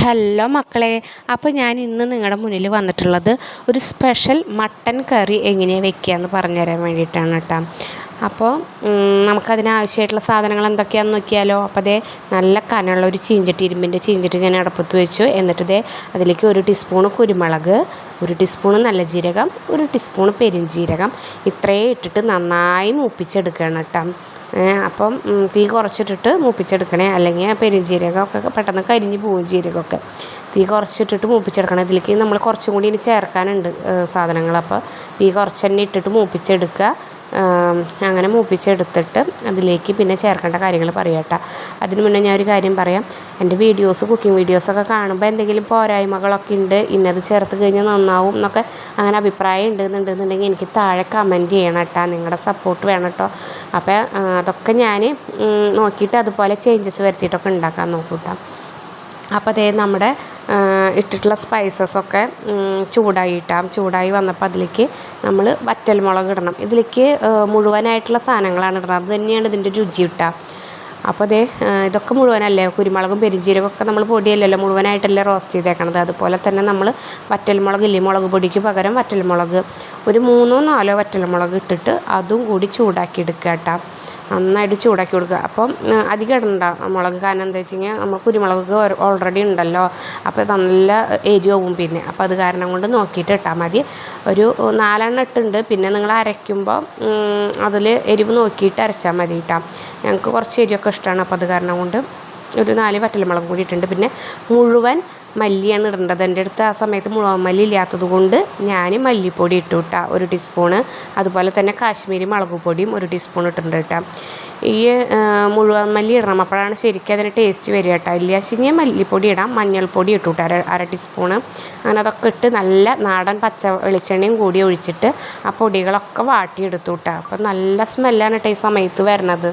Hello മക്കളെ അപ്പോൾ ഞാൻ ഇന്ന് നിങ്ങളുടെ മുന്നിൽ വന്നിട്ടുള്ളത് ഒരു സ്പെഷ്യൽ മട്ടൻ കറി എങ്ങനെയാണ് വെക്കുക എന്ന് പറഞ്ഞു തരാൻ വേണ്ടിയിട്ടാണ് കേട്ടോ. അപ്പോൾ നമുക്കതിനാവശ്യമായിട്ടുള്ള സാധനങ്ങൾ എന്തൊക്കെയാണെന്ന് നോക്കിയാലോ. അപ്പോൾ അതേ നല്ല കനമുള്ള ഒരു ചീഞ്ചട്ടി ഇരുമ്പിന്റെ ചീഞ്ചട്ടി ഞാൻ അടപ്പത്ത് വെച്ചു. എന്നിട്ട് ദേ അതിലേക്ക് ഒരു ടീസ്പൂണ് കുരുമുളക് ഒരു ടീസ്പൂണ് നല്ല ജീരകം ഒരു ടീസ്പൂണ് പെരിഞ്ജീരകം ഇത്രയും ഇട്ടിട്ട് നന്നായി മൂപ്പിച്ചെടുക്കണം കേട്ടോ. അപ്പം തീ കുറച്ചിട്ടിട്ട് മൂപ്പിച്ചെടുക്കണേ. അല്ലെങ്കിൽ പെരുംജീരകമൊക്കെ പെട്ടെന്ന് കരിഞ്ഞ് പോവും ജീരകമൊക്കെ. തീ കുറച്ചിട്ടിട്ട് മൂപ്പിച്ചെടുക്കണം. ഇതിലേക്ക് നമ്മൾ കുറച്ചും കൂടി ഇനി ചേർക്കാനുണ്ട് സാധനങ്ങൾ. അപ്പോൾ തീ കുറച്ച് തന്നെ ഇട്ടിട്ട് മൂപ്പിച്ചെടുക്കുക. അങ്ങനെ മൂപ്പിച്ചെടുത്തിട്ട് അതിലേക്ക് പിന്നെ ചേർക്കേണ്ട കാര്യങ്ങൾ പറയാട്ടോ. അതിന് മുന്നേ ഞാൻ ഒരു കാര്യം പറയാം. എന്റെ വീഡിയോസ് കുക്കിംഗ് വീഡിയോസൊക്കെ കാണുമ്പോൾ എന്തെങ്കിലും പോരായ്മകളൊക്കെ ഉണ്ട് ഇന്നത് ചേർത്ത് കഴിഞ്ഞാൽ നന്നാവും എന്നൊക്കെ അങ്ങനെ അഭിപ്രായം ഉണ്ടെന്നുണ്ടെന്നുണ്ടെങ്കിൽ എനിക്ക് താഴെ കമന്റ് ചെയ്യണം കേട്ടോ നിങ്ങളുടെ സപ്പോർട്ട് വേണം കേട്ടോ അപ്പോൾ അതൊക്കെ ഞാൻ നോക്കിയിട്ട് അതുപോലെ ചേഞ്ചസ് വരുത്തിയിട്ടൊക്കെ ഉണ്ടാക്കാൻ നോക്കൂട്ടോ. അപ്പോൾ അതേ നമ്മുടെ ഇട്ടിട്ടുള്ള സ്പൈസസൊക്കെ ചൂടായിട്ടാം ചൂടായി വന്നപ്പോൾ അതിലേക്ക് നമ്മൾ വറ്റൽമുളക് ഇടണം. ഇതിലേക്ക് മുഴുവനായിട്ടുള്ള സാധനങ്ങളാണ് ഇടുന്നത് അത് തന്നെയാണ് ഇതിന്റെ രുചി കിട്ടുക അപ്പോൾ അതേ ഇതൊക്കെ മുഴുവനല്ലേ? കുരുമുളകും പെരിഞ്ചീരകമൊക്കെ നമ്മൾ പൊടിയല്ലല്ലോ? മുഴുവനായിട്ടല്ലേ റോസ്റ്റ് ചെയ്തേക്കണത്? അതുപോലെ തന്നെ നമ്മൾ വറ്റൽമുളക് ഇല്ലേ മുളക് പൊടിക്ക് പകരം വറ്റൽമുളക്. ഒരു മൂന്നോ നാലോ വറ്റൽമുളക് ഇട്ടിട്ട് അതും കൂടി ചൂടാക്കി എടുക്കുക കേട്ടോ. നന്നായിട്ട് ചൂടാക്കി കൊടുക്കുക. അപ്പം അധികം ഇടണ്ട. മുളക് കാരണം എന്താ വെച്ച് കഴിഞ്ഞാൽ നമ്മൾ കുരുമുളക് ഓൾറെഡി ഉണ്ടല്ലോ. അപ്പോൾ നല്ല എരിവും പിന്നെ. അപ്പോൾ അത് കാരണം കൊണ്ട് നോക്കിയിട്ട് ഇട്ടാൽ മതി. ഒരു നാലെണ്ണം ഇട്ടുണ്ട്. പിന്നെ നിങ്ങൾ അരയ്ക്കുമ്പോൾ അതിൽ എരിവ് നോക്കിയിട്ട് അരച്ചാൽ മതി കേട്ടോ ഞങ്ങൾക്ക് കുറച്ച് എരിവൊക്കെ ഇഷ്ടമാണ് അപ്പോൾ അത് കാരണം കൊണ്ട് ഒരു നാല് വറ്റൽമുളക് കൂടി ഇട്ടിട്ടുണ്ട് പിന്നെ മുഴുവൻ മല്ലിയാണ് ഇടേണ്ടത്. എന്റെ അടുത്ത് ആ സമയത്ത് മുളക് മല്ലി ഇല്ലാത്തത് കൊണ്ട് ഞാൻ മല്ലിപ്പൊടി ഇട്ടു കേട്ടോ ഒരു ടീസ്പൂണ്. അതുപോലെ തന്നെ കാശ്മീരി മുളക് പൊടിയും ഒരു ടീസ്പൂൺ ഇട്ടിട്ടുണ്ട് കേട്ടോ ഈ മുഴുവൻ മല്ലി ഇടണം. അപ്പോഴാണ് ശരിക്കും അതിന് ടേസ്റ്റ് വരിക കേട്ടോ ഇല്ലാശിനി മല്ലിപ്പൊടി ഇടാം. മഞ്ഞൾപ്പൊടി ഇട്ടു കേട്ടോ അര അര ടീസ്പൂണ്. അങ്ങനെ അതൊക്കെ ഇട്ട് നല്ല നാടൻ പച്ച വെളിച്ചെണ്ണയും കൂടി ഒഴിച്ചിട്ട് ആ പൊടികളൊക്കെ വാട്ടിയെടുത്തു കേട്ടോ അപ്പം നല്ല സ്മെല്ലാണ് കേട്ടോ ഈ സമയത്ത് വരണത്.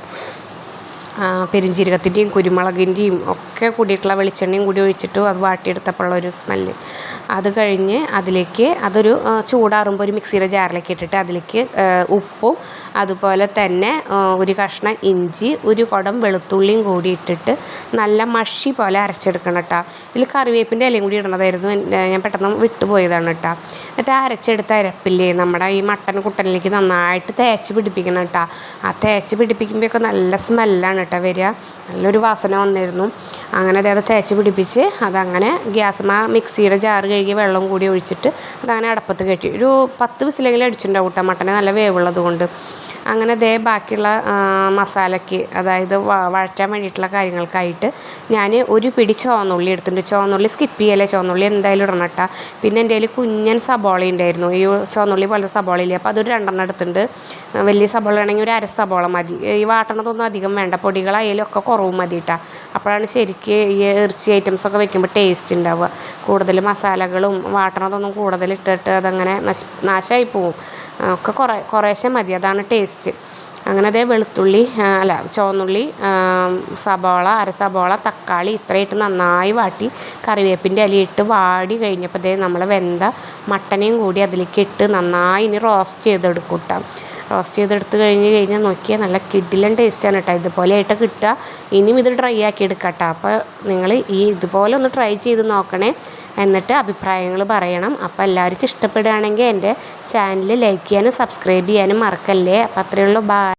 പെരുംജീരകത്തിന്റെയും കുരുമുളകിന്റെയും ഒക്കെ കൂടിയിട്ടുള്ള വെളിച്ചെണ്ണയും കൂടി ഒഴിച്ചിട്ട് അത് വാട്ടിയെടുത്തപ്പോഴുള്ള ഒരു സ്മെല്ല്. അത് കഴിഞ്ഞ് അതിലേക്ക് അതൊരു ചൂടാറുമ്പോൾ ഒരു മിക്സിയുടെ ജാറിലേക്ക് ഇട്ടിട്ട് അതിലേക്ക് ഉപ്പും അതുപോലെ തന്നെ ഒരു കഷ്ണം ഇഞ്ചി ഒരു കുടം വെളുത്തുള്ളിയും കൂടി ഇട്ടിട്ട് നല്ല മഷി പോലെ അരച്ചെടുക്കണം കേട്ടോ ഇതിൽ കറിവേപ്പിന്റെ ഇലയും കൂടി ഇടണതായിരുന്നു ഞാൻ പെട്ടെന്ന് വിട്ടുപോയതാണ് കേട്ടോ എന്നിട്ട് അരച്ചെടുത്ത അരപ്പില്ലേ നമ്മുടെ ഈ മട്ടൻ കുട്ടനിലേക്ക് നന്നായിട്ട് തേച്ച് പിടിപ്പിക്കണം കേട്ടോ ആ തേച്ച് പിടിപ്പിക്കുമ്പോഴൊക്കെ നല്ല സ്മെല്ലാണ് കേട്ടോ വരിക. നല്ലൊരു വാസന വന്നിരുന്നു. അങ്ങനെ അത് തേച്ച് പിടിപ്പിച്ച് അതങ്ങനെ ഗ്യാസ് മിക്സിയുടെ ജാറ് കഴുകി വെള്ളം കൂടി ഒഴിച്ചിട്ട് അതങ്ങനെ അടപ്പത്ത് കയറ്റി ഒരു പത്ത് വിസിലെങ്കിലും അടിച്ചിട്ടുണ്ടാവും കേട്ടോ മട്ടനെ നല്ല വേവുള്ളത് കൊണ്ട്. അങ്ങനെ ദേ ബാക്കിയുള്ള മസാലയ്ക്ക് അതായത് വഴറ്റാൻ വേണ്ടിയിട്ടുള്ള കാര്യങ്ങൾക്കായിട്ട് ഞാൻ ഒരു പിടി ചോന്നുള്ളി എടുത്തിട്ടുണ്ട്. ചോന്നുള്ളി സ്കിപ്പ് ചെയ്യല്ലേ? ചോന്നുള്ളി എന്തായാലും ഇടണം കേട്ടോ പിന്നെ എന്റെ കയ്യിൽ കുഞ്ഞൻ സബോള ഉണ്ടായിരുന്നു. ഈ ചോന്നുള്ളി പോലത്തെ സബോള ഇല്ലേ? അപ്പോൾ അതൊരു രണ്ടെണ്ണം എടുത്തിട്ടുണ്ട്. വലിയ സബോള ആണെങ്കിൽ ഒരു അര സബോള മതി. ഈ വാട്ടണതൊന്നും അധികം വേണ്ട. പൊടികളായാലും ഒക്കെ കുറവ് മതി കേട്ടോ അപ്പോഴാണ് ശരിക്ക് ഈ ഇറച്ചി ഐറ്റംസൊക്കെ വെക്കുമ്പോൾ ടേസ്റ്റ് ഉണ്ടാവുക കൂടുതൽ മസാലകളും വാട്ടണതൊന്നും കൂടുതൽ ഇട്ടിട്ട് അതങ്ങനെ നശ് നാശമായി പോവും. ഒക്കെ കുറേ കുറേശ്ശെ മതി. അതാണ് ടേസ്റ്റ് അങ്ങനെ അതേ വെളുത്തുള്ളി അല്ല ചുവന്നുള്ളി സബോള അര സബോള തക്കാളി ഇത്രയിട്ട് നന്നായി വാട്ടി കറിവേപ്പിന്റെ ഇലയിട്ട് വാടി കഴിഞ്ഞപ്പോൾ അതേ നമ്മൾ വെന്ത മട്ടനയും കൂടി അതിലേക്ക് ഇട്ട് നന്നായി ഇനി റോസ്റ്റ് ചെയ്തെടുക്കും കേട്ടോ റോസ്റ്റ് ചെയ്തെടുത്ത് കഴിഞ്ഞ് കഴിഞ്ഞാൽ നോക്കിയാൽ നല്ല കിഡിലൻ ടേസ്റ്റാണ് കേട്ടോ ഇതുപോലെ ആയിട്ട് കിട്ടുക. ഇനിയും ഇത് ഡ്രൈ ആക്കി എടുക്കട്ടോ അപ്പോൾ നിങ്ങൾ ഈ ഇതുപോലെ ഒന്ന് ട്രൈ ചെയ്ത് നോക്കണേ. എന്നിട്ട് അഭിപ്രായങ്ങൾ പറയണം. അപ്പോൾ എല്ലാവർക്കും ഇഷ്ടപ്പെടുകയാണെങ്കിൽ എന്റെ ചാനൽ ലൈക്ക് ചെയ്യാനും സബ്സ്ക്രൈബ് ചെയ്യാനും മറക്കല്ലേ. അപ്പോൾ അത്രയേ ബായ്